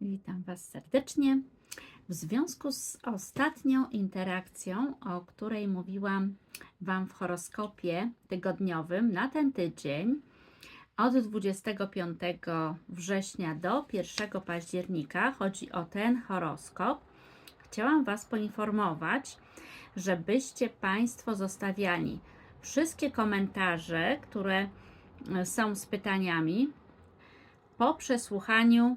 Witam Was serdecznie. W związku z ostatnią interakcją, o której mówiłam Wam w horoskopie tygodniowym na ten tydzień, od 25 września do 1 października, chodzi o ten horoskop, chciałam Was poinformować, żebyście Państwo zostawiali wszystkie komentarze, które są z pytaniami po przesłuchaniu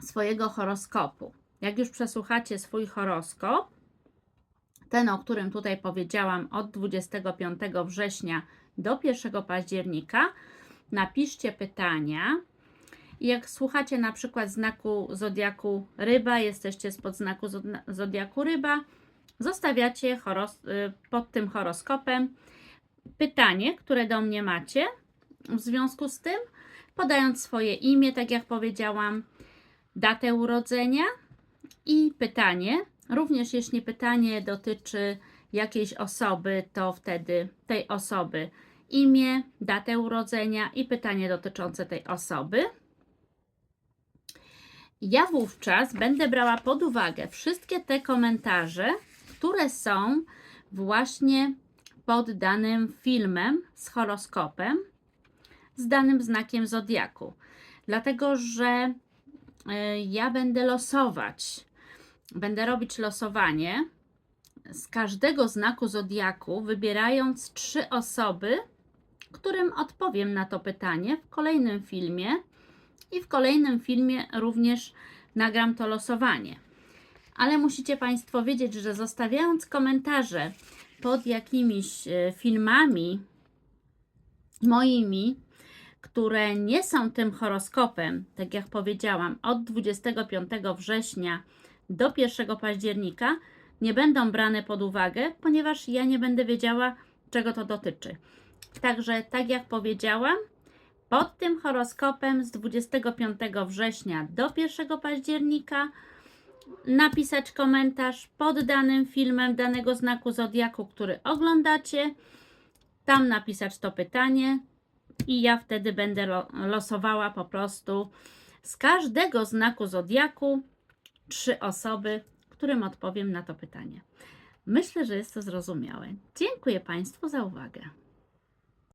swojego horoskopu. Jak już przesłuchacie swój horoskop, ten, o którym tutaj powiedziałam, od 25 września do 1 października, napiszcie pytania. Jak słuchacie na przykład znaku zodiaku ryba, jesteście spod znaku zod- zodiaku ryba, zostawiacie y, pod tym horoskopem pytanie, które do mnie macie w związku z tym, podając swoje imię, tak jak powiedziałam, datę urodzenia i pytanie. Również jeśli pytanie dotyczy jakiejś osoby, to wtedy tej osoby imię, datę urodzenia i pytanie dotyczące tej osoby. Ja wówczas będę brała pod uwagę wszystkie te komentarze, które są właśnie pod danym filmem z horoskopem, z danym znakiem zodiaku. Dlatego, że ja będę losować, będę robić losowanie z każdego znaku zodiaku, wybierając trzy osoby, którym odpowiem na to pytanie w kolejnym filmie. I w kolejnym filmie również nagram to losowanie. Ale musicie Państwo wiedzieć, że zostawiając komentarze pod jakimiś e, filmami moimi, które nie są tym horoskopem, tak jak powiedziałam, od 25 września do 1 października, nie będą brane pod uwagę, ponieważ ja nie będę wiedziała, czego to dotyczy. Także, tak jak powiedziałam, pod tym horoskopem z 25 września do 1 października napisać komentarz pod danym filmem danego znaku zodiaku, który oglądacie. Tam napisać to pytanie i ja wtedy będę lo- losowała po prostu z każdego znaku zodiaku trzy osoby, którym odpowiem na to pytanie. Myślę, że jest to zrozumiałe. Dziękuję Państwu za uwagę.